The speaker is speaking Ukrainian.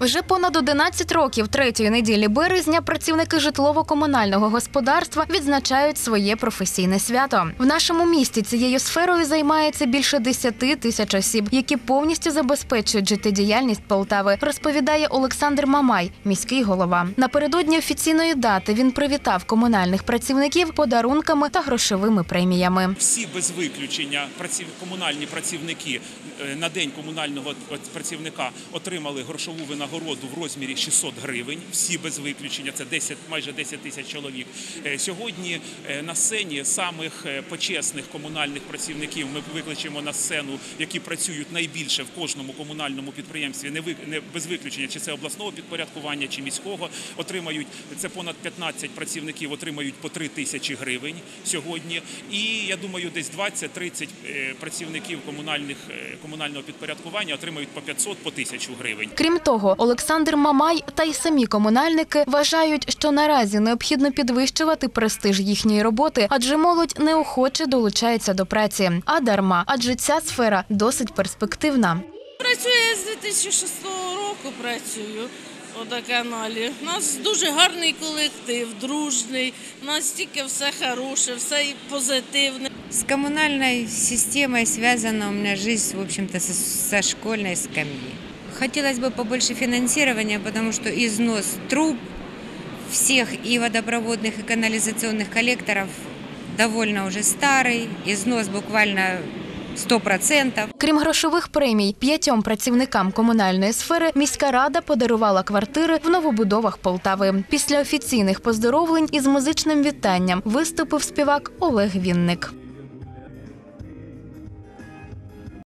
Вже понад 11 років третьої неділі березня працівники житлово-комунального господарства відзначають своє професійне свято. В нашому місті цією сферою займається більше 10 тисяч осіб, які повністю забезпечують життєдіяльність Полтави, розповідає Олександр Мамай, міський голова. Напередодні офіційної дати він привітав комунальних працівників подарунками та грошовими преміями. Всі без виключення комунальні працівники е, на день комунального працівника отримали грошову винагороду в розмірі 600 гривень. Всі без виключення, це 10, майже 10 тисяч чоловік. Е, Сьогодні е, на сцені самих е, почесних комунальних працівників ми викличемо на сцену, які працюють найбільше в кожному комунальному підприємстві, не ви- не без виключення, чи це обласного підпорядкування, чи міського, отримають це понад 15 працівників, отримають по 3 тисячі гривень сьогодні. І я думаю, десь 20-30 е, працівників комунальних комунального підпорядкування отримають по 500 по 1000 гривень. Крім того, Олександр Мамай та й самі комунальники вважають, що наразі необхідно підвищувати престиж їхньої роботи, адже молодь неохоче долучається до праці. А дарма, адже ця сфера досить перспективна. Працюю з 2006 року працюю у каналі. У нас дуже гарний колектив, дружний. У нас тільки все хороше, все позитивне. С коммунальной системой связана у меня жизнь, в общем-то, со, со школьной скамьи. Хотелось бы побольше финансирования, потому что износ труб всех и водопроводных, и канализационных коллекторов довольно уже старый. Износ буквально 100%. Крім грошових премій, п'ятьом працівникам комунальної сфери міська рада подарувала квартири в новобудовах Полтави. Після офіційних поздоровлень із музичним вітанням виступив співак Олег Вінник.